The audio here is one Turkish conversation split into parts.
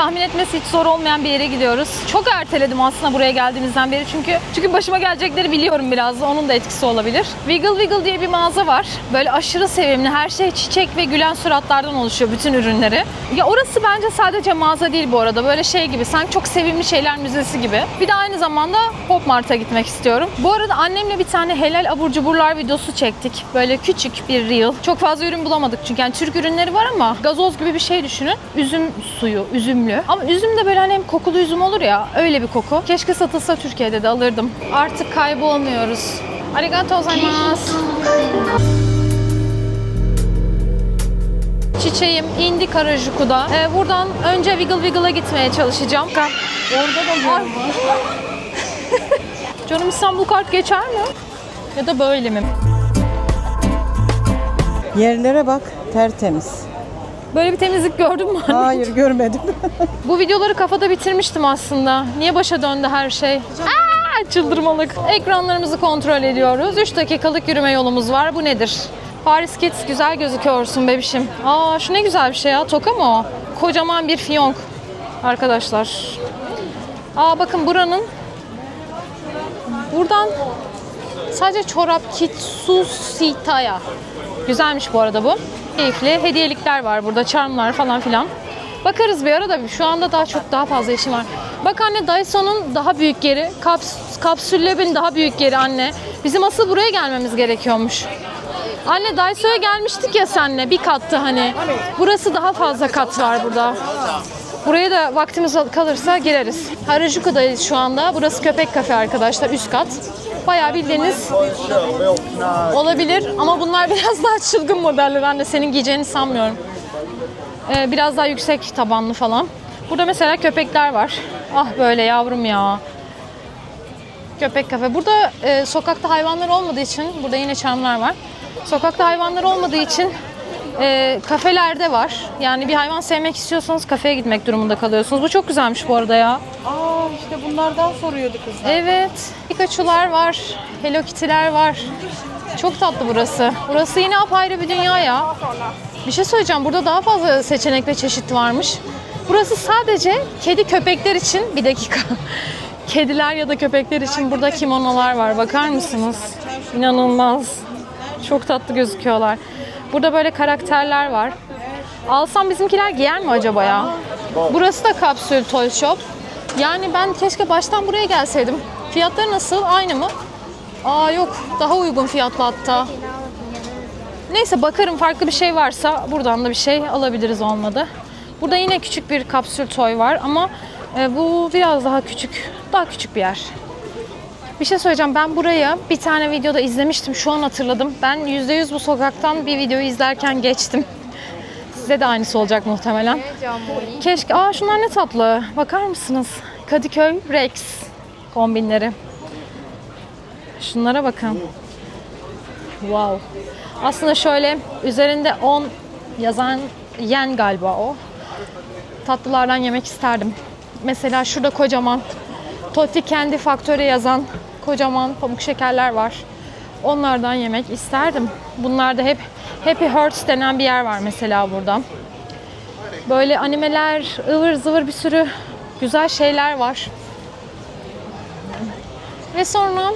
tahmin etmesi hiç zor olmayan bir yere gidiyoruz. Çok erteledim aslında buraya geldiğimizden beri çünkü çünkü başıma gelecekleri biliyorum biraz da onun da etkisi olabilir. Wiggle Wiggle diye bir mağaza var. Böyle aşırı sevimli. Her şey çiçek ve gülen suratlardan oluşuyor bütün ürünleri. Ya orası bence sadece mağaza değil bu arada. Böyle şey gibi sanki çok sevimli şeyler müzesi gibi. Bir de aynı zamanda Pop Mart'a gitmek istiyorum. Bu arada annemle bir tane helal abur cuburlar videosu çektik. Böyle küçük bir reel. Çok fazla ürün bulamadık çünkü yani Türk ürünleri var ama gazoz gibi bir şey düşünün. Üzüm suyu, üzümlü. Ama üzüm de böyle hani hem kokulu üzüm olur ya öyle bir koku. Keşke satılsa Türkiye'de de alırdım. Artık kaybolmuyoruz. Arigato gozaimasu. Çiçeğim indi Karajuku'da. Ee, buradan önce Wiggle Wiggle'a gitmeye çalışacağım. Orada da Ay. Canım İstanbul kart geçer mi? Ya da böyle mi? Yerlere bak tertemiz. Böyle bir temizlik gördün mü? Hayır görmedim. Bu videoları kafada bitirmiştim aslında. Niye başa döndü her şey? Aa, çıldırmalık. Ekranlarımızı kontrol ediyoruz. 3 dakikalık yürüme yolumuz var. Bu nedir? Paris Kids güzel gözüküyorsun bebişim. Aa şu ne güzel bir şey ya. Toka mı o? Kocaman bir fiyonk. Arkadaşlar. Aa bakın buranın buradan sadece çorap kitsusitaya. Güzelmiş bu arada bu. Keyifli. Hediyelikler var burada. Charmlar falan filan. Bakarız bir ara da şu anda daha çok daha fazla işim var. Bak anne Dyson'un daha büyük yeri. Kaps, kapsüllebin daha büyük yeri anne. Bizim asıl buraya gelmemiz gerekiyormuş. Anne Daiso'ya gelmiştik ya senle bir kattı hani. Burası daha fazla kat var burada. Buraya da vaktimiz kalırsa gireriz. Harajuku'dayız şu anda. Burası köpek kafe arkadaşlar üst kat. Bayağı bildiğiniz olabilir ama bunlar biraz daha çılgın modeller. Ben de senin giyeceğini sanmıyorum. Ee, biraz daha yüksek tabanlı falan. Burada mesela köpekler var. Ah böyle yavrum ya. Köpek kafe. Burada e, sokakta hayvanlar olmadığı için, burada yine çamlar var. Sokakta hayvanlar olmadığı için e, kafelerde var. Yani bir hayvan sevmek istiyorsanız kafeye gitmek durumunda kalıyorsunuz. Bu çok güzelmiş bu arada ya. Aa işte bunlardan soruyordu kızlar. Evet. Pikachu'lar var. Hello Kitty'ler var. Çok tatlı burası. Burası yine apayrı bir dünya ya. Bir şey söyleyeceğim. Burada daha fazla seçenek ve çeşit varmış. Burası sadece kedi köpekler için bir dakika. Kediler ya da köpekler için burada kimonolar var. Bakar mısınız? İnanılmaz. Çok tatlı gözüküyorlar. Burada böyle karakterler var. Alsam bizimkiler giyer mi acaba ya? Burası da kapsül toy shop. Yani ben keşke baştan buraya gelseydim. Fiyatları nasıl? Aynı mı? Aa yok. Daha uygun fiyatlı hatta. Neyse bakarım farklı bir şey varsa buradan da bir şey alabiliriz olmadı. Burada yine küçük bir kapsül toy var ama e, bu biraz daha küçük. Daha küçük bir yer. Bir şey söyleyeceğim. Ben buraya bir tane videoda izlemiştim. Şu an hatırladım. Ben %100 bu sokaktan bir videoyu izlerken geçtim. Size de aynısı olacak muhtemelen. Keşke... Aa şunlar ne tatlı. Bakar mısınız? Kadıköy Rex kombinleri. Şunlara bakın. Wow. Aslında şöyle üzerinde 10 yazan yen galiba o. Tatlılardan yemek isterdim. Mesela şurada kocaman Totti Candy Factory yazan kocaman pamuk şekerler var. Onlardan yemek isterdim. Bunlarda hep Happy Hearts denen bir yer var mesela burada. Böyle animeler, ıvır zıvır bir sürü güzel şeyler var. Ve sonra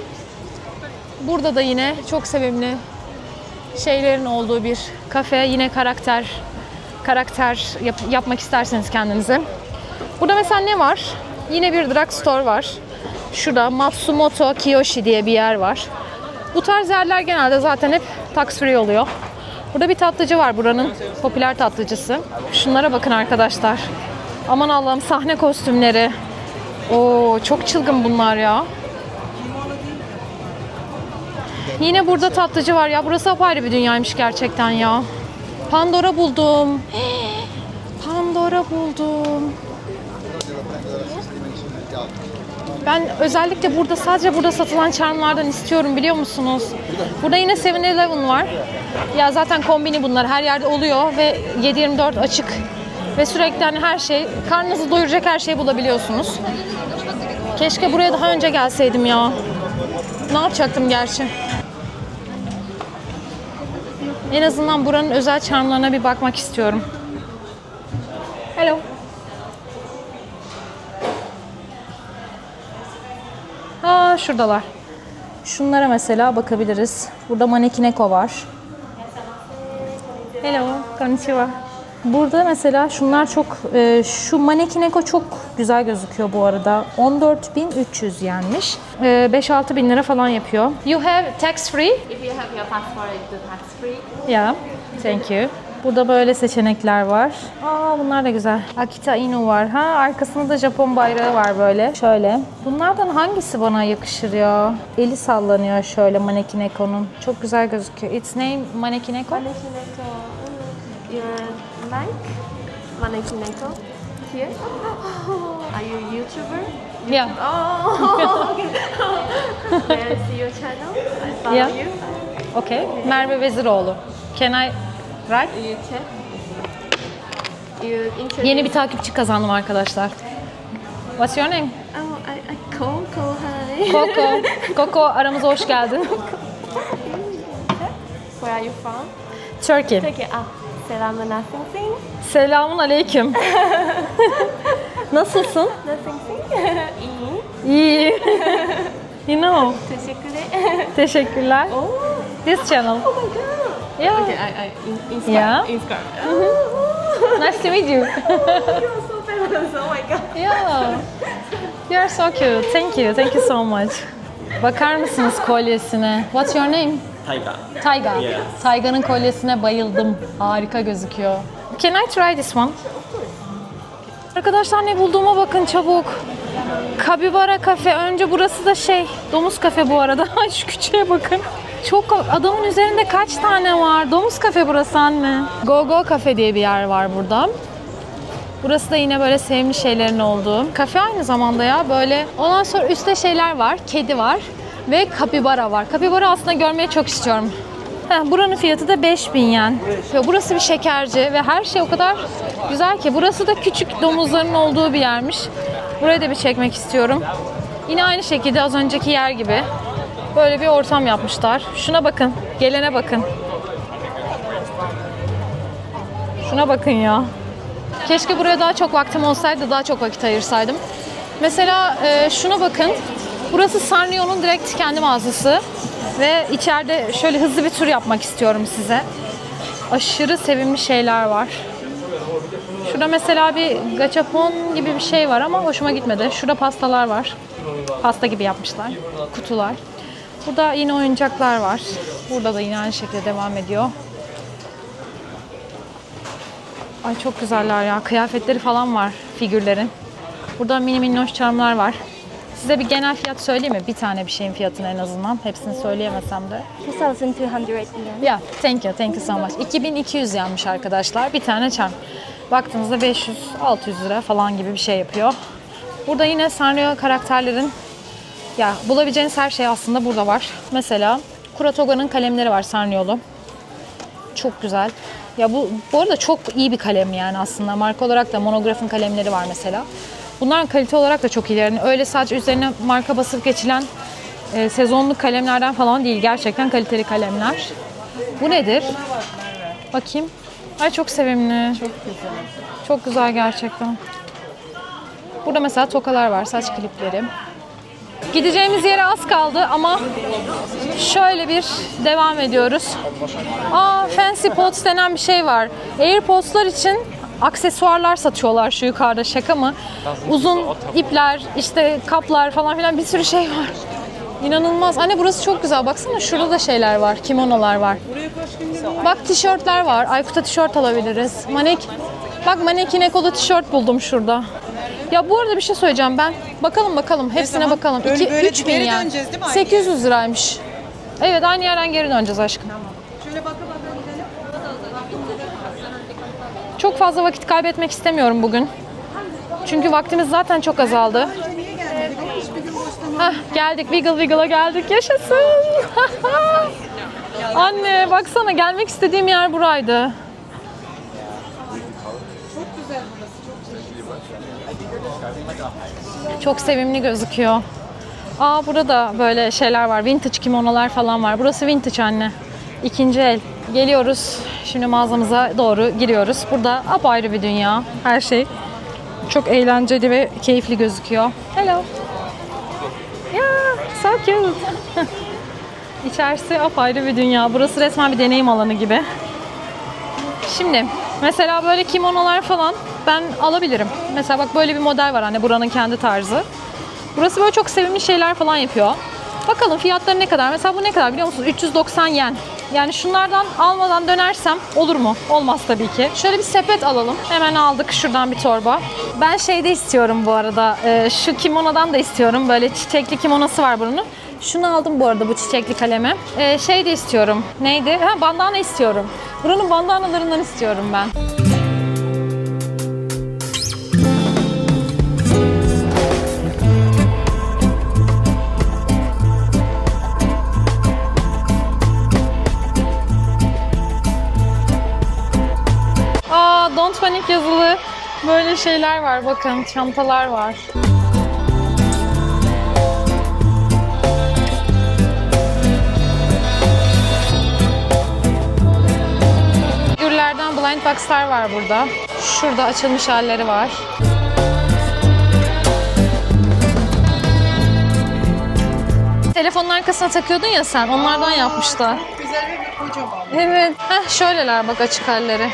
burada da yine çok sevimli şeylerin olduğu bir kafe. Yine karakter karakter yap- yapmak isterseniz kendinize. Burada mesela ne var? Yine bir drugstore var. Şurada Matsumoto Kiyoshi diye bir yer var. Bu tarz yerler genelde zaten hep tax free oluyor. Burada bir tatlıcı var buranın popüler tatlıcısı. Şunlara bakın arkadaşlar. Aman Allah'ım sahne kostümleri. Oo çok çılgın bunlar ya. Yine burada tatlıcı var ya. Burası apayrı bir dünyaymış gerçekten ya. Pandora buldum. Pandora buldum. Ben özellikle burada sadece burada satılan charmlardan istiyorum biliyor musunuz? Burada yine 7-Eleven var. Ya zaten kombini bunlar her yerde oluyor ve 7-24 açık. Ve sürekli hani her şey, karnınızı doyuracak her şeyi bulabiliyorsunuz. Keşke buraya daha önce gelseydim ya. Ne yapacaktım gerçi? En azından buranın özel charmlarına bir bakmak istiyorum. Şuradalar. Şunlara mesela bakabiliriz. Burada Manekineko var. Hello, konnichiwa. Burada mesela şunlar çok, e, şu Manekineko çok güzel gözüküyor bu arada. 14.300 yenmiş. E, 5-6 bin lira falan yapıyor. You have tax free? If you have your passport, it's tax free. Yeah, thank you. Burada böyle seçenekler var. Aa bunlar da güzel. Akita Inu var. Ha arkasında da Japon bayrağı var böyle. Şöyle. Bunlardan hangisi bana yakışır ya? Eli sallanıyor şöyle Manekineko'nun. Çok güzel gözüküyor. Its name Manekineko. Manekineko. Your bank? Manekineko. Here? Are you a YouTuber? Yeah. Oh, May I see your channel? I follow Yeah. you. Okay. Merve Veziroğlu. Can I You check. You introduce. Yeni bir takipçi kazandım arkadaşlar. What's your name? Oh, I, I Coco, hi. Coco. Coco aramıza hoş geldin. Where are you from? Turkey. Turkey. Ah, selam nothing thing. Selamun aleyküm. Nasılsın? Thing. İyi. İyi. you know. Teşekkürler. Teşekkürler. oh. This channel. Oh my god. Yeah. Okay, I, I in, in Yeah. In Skype. Nice to meet you. You're so famous. Oh my god. yeah. You are so cute. Thank you. Thank you so much. Bakar mısınız kolyesine? What's your name? Taiga. Tayga. Yes. Tayga'nın kolyesine bayıldım. Harika gözüküyor. Can I try this one? Arkadaşlar ne bulduğuma bakın çabuk. Kabibara kafe. Önce burası da şey, domuz kafe bu arada. Ay şu küçüğe bakın. Çok adamın üzerinde kaç tane var? Domuz kafe burası anne. Go Go Cafe diye bir yer var burada. Burası da yine böyle sevimli şeylerin olduğu. Kafe aynı zamanda ya böyle. Ondan sonra üstte şeyler var. Kedi var. Ve kapibara var. Kapibara aslında görmeyi çok istiyorum. Heh, buranın fiyatı da 5000 yen. Burası bir şekerci ve her şey o kadar güzel ki. Burası da küçük domuzların olduğu bir yermiş. Burayı da bir çekmek istiyorum. Yine aynı şekilde az önceki yer gibi. Böyle bir ortam yapmışlar. Şuna bakın. Gelene bakın. Şuna bakın ya. Keşke buraya daha çok vaktim olsaydı daha çok vakit ayırsaydım. Mesela e, şuna bakın. Burası Sanrio'nun direkt kendi mağazası. Ve içeride şöyle hızlı bir tur yapmak istiyorum size. Aşırı sevimli şeyler var. Şurada mesela bir gachapon gibi bir şey var ama hoşuma gitmedi. Şurada pastalar var. Pasta gibi yapmışlar. Kutular. Burada yine oyuncaklar var. Burada da yine aynı şekilde devam ediyor. Ay çok güzeller ya. Kıyafetleri falan var figürlerin. Burada mini minnoş charmlar var. Size bir genel fiyat söyleyeyim mi? Bir tane bir şeyin fiyatını en azından. Hepsini söyleyemesem de. 2,200 yen. Ya thank you, thank you so much. 2200 yanmış arkadaşlar. Bir tane charm. Baktığınızda 500-600 lira falan gibi bir şey yapıyor. Burada yine Sanrio karakterlerin ya bulabileceğiniz her şey aslında burada var. Mesela Kuratoga'nın kalemleri var Sanrio'lu. Çok güzel. Ya bu bu arada çok iyi bir kalem yani aslında. Marka olarak da monografın kalemleri var mesela. Bunların kalite olarak da çok iyi. Yani öyle sadece üzerine marka basıp geçilen e, sezonluk kalemlerden falan değil. Gerçekten kaliteli kalemler. Bu nedir? Bakayım. Ay çok sevimli. Çok güzel. Çok güzel gerçekten. Burada mesela tokalar var, saç klipleri. Gideceğimiz yere az kaldı ama şöyle bir devam ediyoruz. Aa Fancy Pods denen bir şey var. AirPods'lar için aksesuarlar satıyorlar şu yukarıda şaka mı? Uzun ipler, işte kaplar falan filan bir sürü şey var. İnanılmaz. Anne burası çok güzel. Baksana şurada da şeyler var. Kimonolar var. Bak tişörtler var. Aykut'a tişört alabiliriz. Manek Bak Manekin Eko'da tişört buldum şurada. Ya bu arada bir şey söyleyeceğim ben. Bakalım bakalım. Hepsine zaman? bakalım. Dön- 2 böyle 3000 geri yen. döneceğiz değil mi? Aynı 800 liraymış. Evet aynı yerden geri döneceğiz aşkım. Şöyle gidelim. Çok fazla vakit kaybetmek istemiyorum bugün. Çünkü vaktimiz zaten çok azaldı. Niye gelmedik ama hiçbir gün boşta Hah, geldik Wiggle Wiggle'a geldik. Yaşasın. Anne baksana gelmek istediğim yer buraydı. Çok sevimli gözüküyor. Aa burada da böyle şeyler var. Vintage kimonolar falan var. Burası vintage anne. İkinci el. Geliyoruz. Şimdi mağazamıza doğru giriyoruz. Burada apayrı bir dünya. Her şey çok eğlenceli ve keyifli gözüküyor. Hello. Ya, so cute. İçerisi apayrı bir dünya. Burası resmen bir deneyim alanı gibi. Şimdi mesela böyle kimonolar falan ben alabilirim. Mesela bak böyle bir model var hani buranın kendi tarzı. Burası böyle çok sevimli şeyler falan yapıyor. Bakalım fiyatları ne kadar? Mesela bu ne kadar biliyor musunuz? 390 yen. Yani şunlardan almadan dönersem olur mu? Olmaz tabii ki. Şöyle bir sepet alalım. Hemen aldık şuradan bir torba. Ben şeyde istiyorum bu arada. e, şu kimonodan da istiyorum. Böyle çiçekli kimonosu var bunun. Şunu aldım bu arada bu çiçekli kalemi. E, şey de istiyorum. Neydi? Ha bandana istiyorum. Buranın bandanalarından istiyorum ben. Panic yazılı böyle şeyler var. Bakın çantalar var. Figürlerden blind box'lar var burada. Şurada açılmış halleri var. Telefonun arkasına takıyordun ya sen. Onlardan yapmışlar. Güzel ve kocaman. Evet. Heh, şöyleler bak açık halleri.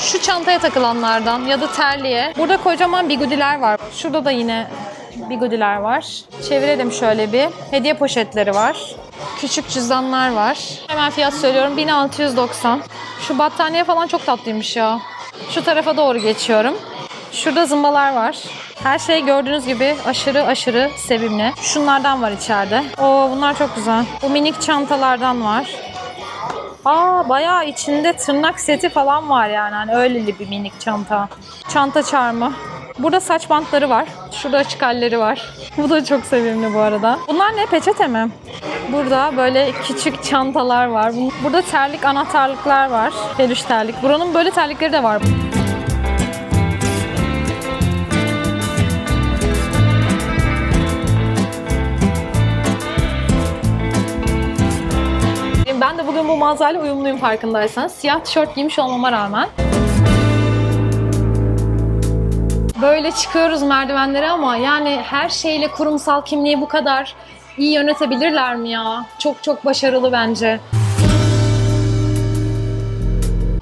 Şu çantaya takılanlardan ya da terliğe. Burada kocaman bigudiler var. Şurada da yine bigudiler var. Çevirelim şöyle bir. Hediye poşetleri var. Küçük cüzdanlar var. Hemen fiyat söylüyorum. 1690. Şu battaniye falan çok tatlıymış ya. Şu tarafa doğru geçiyorum. Şurada zımbalar var. Her şey gördüğünüz gibi aşırı aşırı sevimli. Şunlardan var içeride. Oo bunlar çok güzel. Bu minik çantalardan var. Aa bayağı içinde tırnak seti falan var yani. Hani öyleli bir minik çanta. Çanta çarmı. Burada saç bantları var. Şurada açık halleri var. Bu da çok sevimli bu arada. Bunlar ne? Peçete mi? Burada böyle küçük çantalar var. Burada terlik anahtarlıklar var. Peluş terlik. Buranın böyle terlikleri de var. Bugün bu mağazayla uyumluyum farkındaysanız. Siyah tişört giymiş olmama rağmen. Böyle çıkıyoruz merdivenlere ama yani her şeyle kurumsal kimliği bu kadar iyi yönetebilirler mi ya? Çok çok başarılı bence.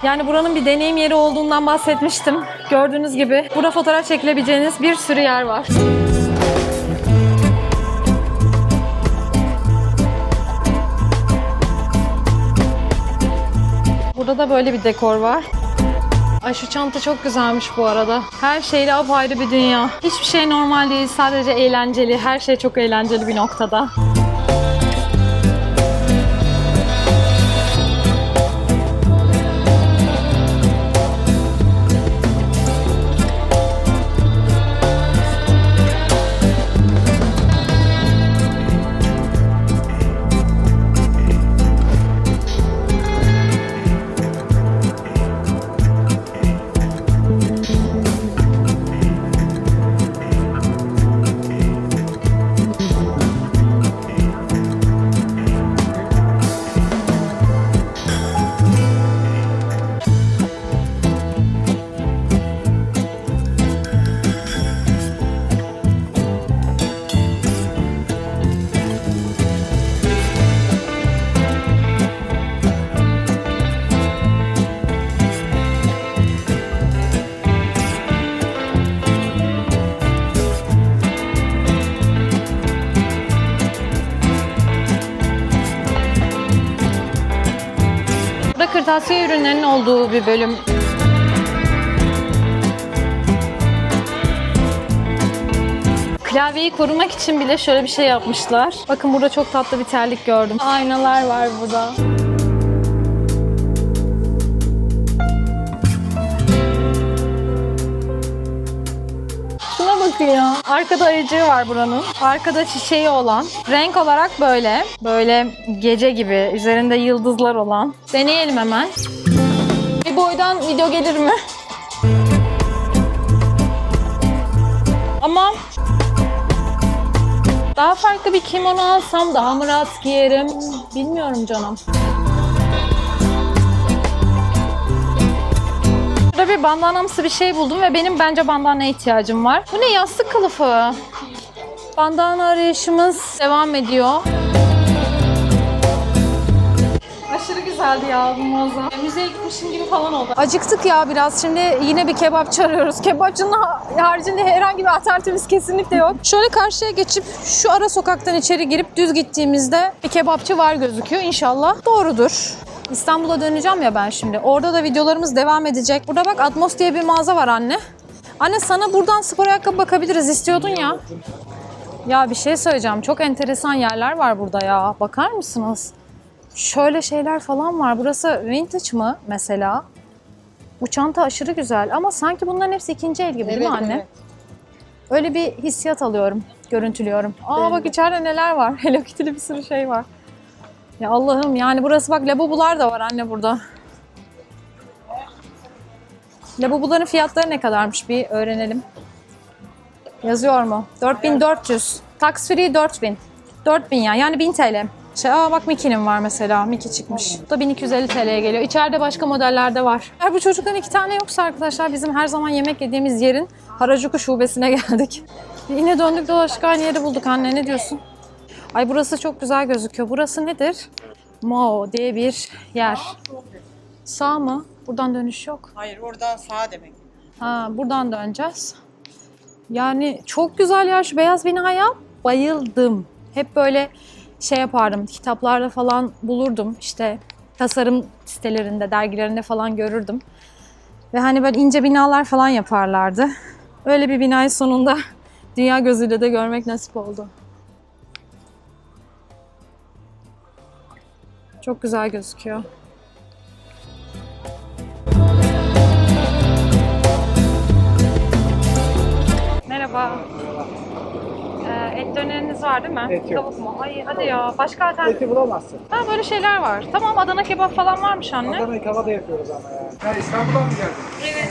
Yani buranın bir deneyim yeri olduğundan bahsetmiştim. Gördüğünüz gibi burada fotoğraf çekilebileceğiniz bir sürü yer var. Burada da böyle bir dekor var. Ay şu çanta çok güzelmiş bu arada. Her şeyle apayrı bir dünya. Hiçbir şey normal değil, sadece eğlenceli. Her şey çok eğlenceli bir noktada. Kırtasiye ürünlerinin olduğu bir bölüm. Klavyeyi korumak için bile şöyle bir şey yapmışlar. Bakın burada çok tatlı bir terlik gördüm. Aynalar var burada. Ya. Arkada ayıcığı var buranın. Arkada çiçeği olan. Renk olarak böyle. Böyle gece gibi. Üzerinde yıldızlar olan. Deneyelim hemen. Bir boydan video gelir mi? Ama daha farklı bir kimono alsam daha mı rahat giyerim? Bilmiyorum canım. Burada bir bandanamsı bir şey buldum ve benim bence bandana ihtiyacım var. Bu ne yastık kılıfı? Bandana arayışımız devam ediyor. Aşırı güzeldi ya bu mağaza. Müzeye gitmişim gibi falan oldu. Acıktık ya biraz. Şimdi yine bir kebapçı arıyoruz. Kebapçının ha- haricinde herhangi bir alternatifimiz kesinlikle yok. Şöyle karşıya geçip şu ara sokaktan içeri girip düz gittiğimizde bir kebapçı var gözüküyor. İnşallah doğrudur. İstanbul'a döneceğim ya ben şimdi. Orada da videolarımız devam edecek. Burada bak Atmos diye bir mağaza var anne. Anne sana buradan spor ayakkabı bakabiliriz istiyordun ya. Ya bir şey söyleyeceğim. Çok enteresan yerler var burada ya. Bakar mısınız? Şöyle şeyler falan var. Burası vintage mı mesela? Bu çanta aşırı güzel ama sanki bunların hepsi ikinci el gibi değil mi anne? Öyle bir hissiyat alıyorum, görüntülüyorum. Aa bak içeride neler var. Hello Kitty'li bir sürü şey var. Ya Allah'ım yani burası bak labubular da var anne burada. Labubuların fiyatları ne kadarmış bir öğrenelim. Yazıyor mu? 4400. Tax free 4000. 4000 ya yani 1000 TL. Şey, aa bak Mickey'nin var mesela. Mickey çıkmış. Bu da 1250 TL'ye geliyor. İçeride başka modellerde de var. Eğer bu çocukların iki tane yoksa arkadaşlar bizim her zaman yemek yediğimiz yerin Harajuku şubesine geldik. Yine döndük dolaştık aynı yeri bulduk anne ne diyorsun? Ay burası çok güzel gözüküyor. Burası nedir? Mo diye bir yer. Sağ mı? Buradan dönüş yok. Hayır oradan sağ demek. Ha, buradan döneceğiz. Yani çok güzel ya şu beyaz binaya bayıldım. Hep böyle şey yapardım, kitaplarda falan bulurdum. İşte tasarım sitelerinde, dergilerinde falan görürdüm. Ve hani böyle ince binalar falan yaparlardı. Öyle bir binayı sonunda dünya gözüyle de görmek nasip oldu. Çok güzel gözüküyor. Merhaba. Ee, et döneriniz var değil mi? Et yok. Tavuk mu? Ay hadi ya. Başka alternatif. Eti bulamazsın. Ha böyle şeyler var. Tamam Adana kebap falan varmış anne. Adana'yı tavada yapıyoruz ama yani. Ya İstanbul'dan mı geldin?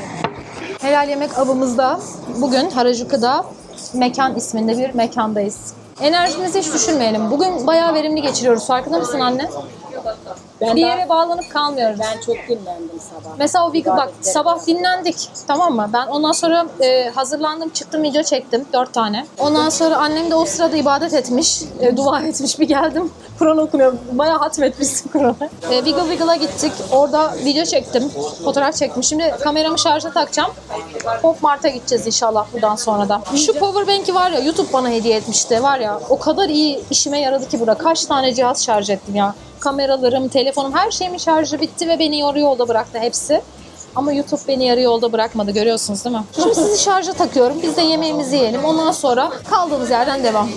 Helal Yemek avımızda bugün Harajuku'da mekan isminde bir mekandayız. Enerjimizi hiç düşürmeyelim. Bugün bayağı verimli geçiriyoruz. Farkında mısın anne? Bir yere bağlanıp kalmıyoruz. Ben çok dinlendim sabah. Mesela o video bak sabah dinlendik tamam mı? Ben ondan sonra e, hazırlandım çıktım video çektim dört tane. Ondan sonra annem de o sırada ibadet etmiş, e, dua etmiş bir geldim. Kur'an okunuyor. Bayağı hatmetmişsin Kur'an'ı. E, Wiggle Wiggle'a gittik. Orada video çektim. Fotoğraf çektim. Şimdi kameramı şarja takacağım. Pop Mart'a gideceğiz inşallah buradan sonra da. Şu powerbank'i var ya YouTube bana hediye etmişti. Var ya o kadar iyi işime yaradı ki burada. Kaç tane cihaz şarj ettim ya. Kameralarım, telefonum her şeyimin şarjı bitti ve beni yarı yolda bıraktı hepsi. Ama YouTube beni yarı yolda bırakmadı görüyorsunuz değil mi? Şimdi sizi şarja takıyorum. Biz de yemeğimizi yiyelim. Ondan sonra kaldığımız yerden devam.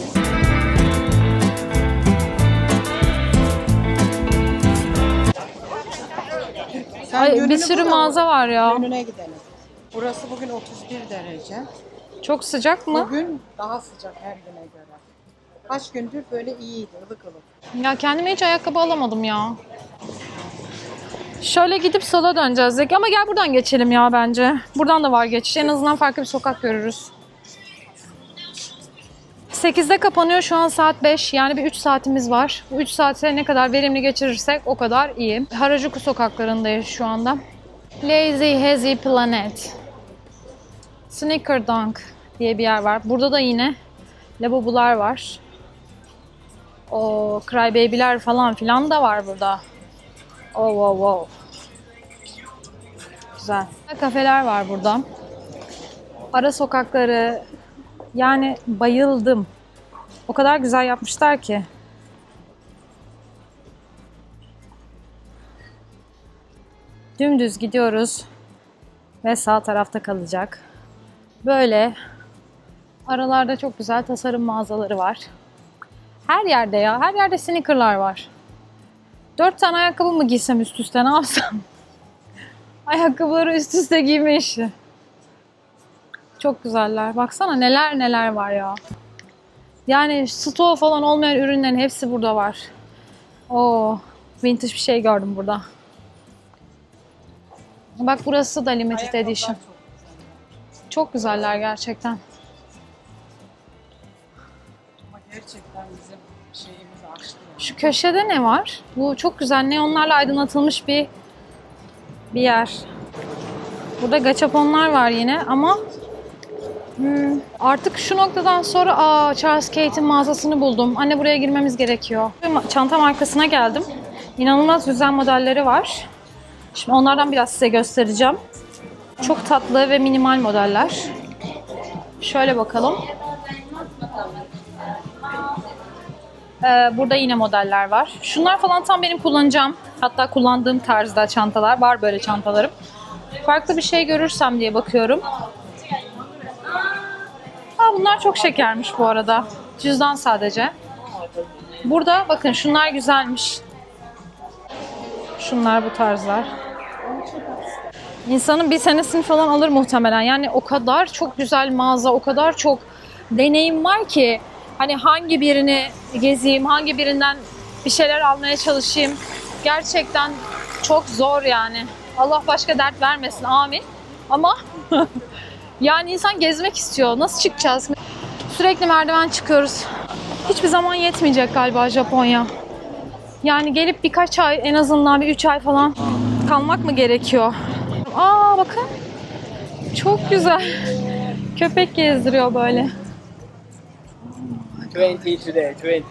Sen Ay, bir sürü mağaza var ya. Yönüne gidelim. Burası bugün 31 derece. Çok sıcak mı? Bugün daha sıcak her güne göre. Kaç gündür böyle iyiydi, ılık ılık. Ya kendime hiç ayakkabı alamadım ya. Şöyle gidip sola döneceğiz dedik ama gel buradan geçelim ya bence. Buradan da var geçiş. En azından farklı bir sokak görürüz. 8'de kapanıyor şu an saat 5 yani bir 3 saatimiz var. Bu 3 saate ne kadar verimli geçirirsek o kadar iyi. Harajuku sokaklarındayız şu anda. Lazy Hazy Planet. Sneaker Dunk diye bir yer var. Burada da yine lavabolar var. O Crybaby'ler falan filan da var burada. Oh wow wow. Güzel. Kafeler var burada. Ara sokakları yani bayıldım. O kadar güzel yapmışlar ki. Dümdüz gidiyoruz ve sağ tarafta kalacak. Böyle aralarda çok güzel tasarım mağazaları var. Her yerde ya. Her yerde sneakerlar var. Dört tane ayakkabı mı giysem üst üste ne yapsam? Ayakkabıları üst üste giyme işi. Çok güzeller. Baksana neler neler var ya. Yani stoğu falan olmayan ürünlerin hepsi burada var. Oo, vintage bir şey gördüm burada. Bak burası da limited edition. Çok güzeller gerçekten. Ama gerçekten bizim şeyimizi açtı. yani. Şu köşede ne var? Bu çok güzel neonlarla aydınlatılmış bir bir yer. Burada gaçaponlar var yine ama Hmm, Artık şu noktadan sonra aa Charles Kate'in mağazasını buldum. Anne buraya girmemiz gerekiyor. Çanta markasına geldim. İnanılmaz güzel modelleri var. Şimdi onlardan biraz size göstereceğim. Çok tatlı ve minimal modeller. Şöyle bakalım. Ee, burada yine modeller var. Şunlar falan tam benim kullanacağım. Hatta kullandığım tarzda çantalar. Var böyle çantalarım. Farklı bir şey görürsem diye bakıyorum. Aa, bunlar çok şekermiş bu arada. Cüzdan sadece. Burada bakın şunlar güzelmiş. Şunlar bu tarzlar. İnsanın bir senesini falan alır muhtemelen. Yani o kadar çok güzel mağaza, o kadar çok deneyim var ki hani hangi birini gezeyim, hangi birinden bir şeyler almaya çalışayım. Gerçekten çok zor yani. Allah başka dert vermesin. Amin. Ama yani insan gezmek istiyor. Nasıl çıkacağız? Sürekli merdiven çıkıyoruz. Hiçbir zaman yetmeyecek galiba Japonya. Yani gelip birkaç ay en azından bir üç ay falan kalmak mı gerekiyor? Aa bakın. Çok güzel. Köpek gezdiriyor böyle. 20 today, 20.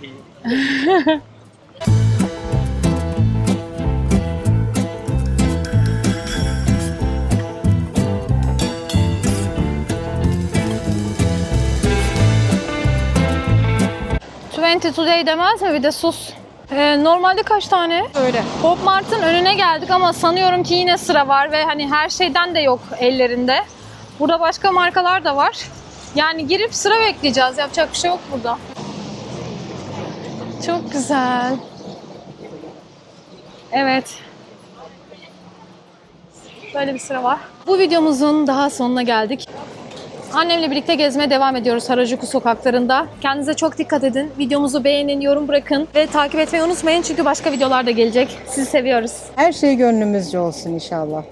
Twenty today demez mi bir de sus. Ee, normalde kaç tane? Öyle. Pop Mart'ın önüne geldik ama sanıyorum ki yine sıra var ve hani her şeyden de yok ellerinde. Burada başka markalar da var. Yani girip sıra bekleyeceğiz. Yapacak bir şey yok burada. Çok güzel. Evet. Böyle bir sıra var. Bu videomuzun daha sonuna geldik. Annemle birlikte gezmeye devam ediyoruz Harajuku sokaklarında. Kendinize çok dikkat edin. Videomuzu beğenin, yorum bırakın ve takip etmeyi unutmayın çünkü başka videolar da gelecek. Sizi seviyoruz. Her şey gönlümüzce olsun inşallah.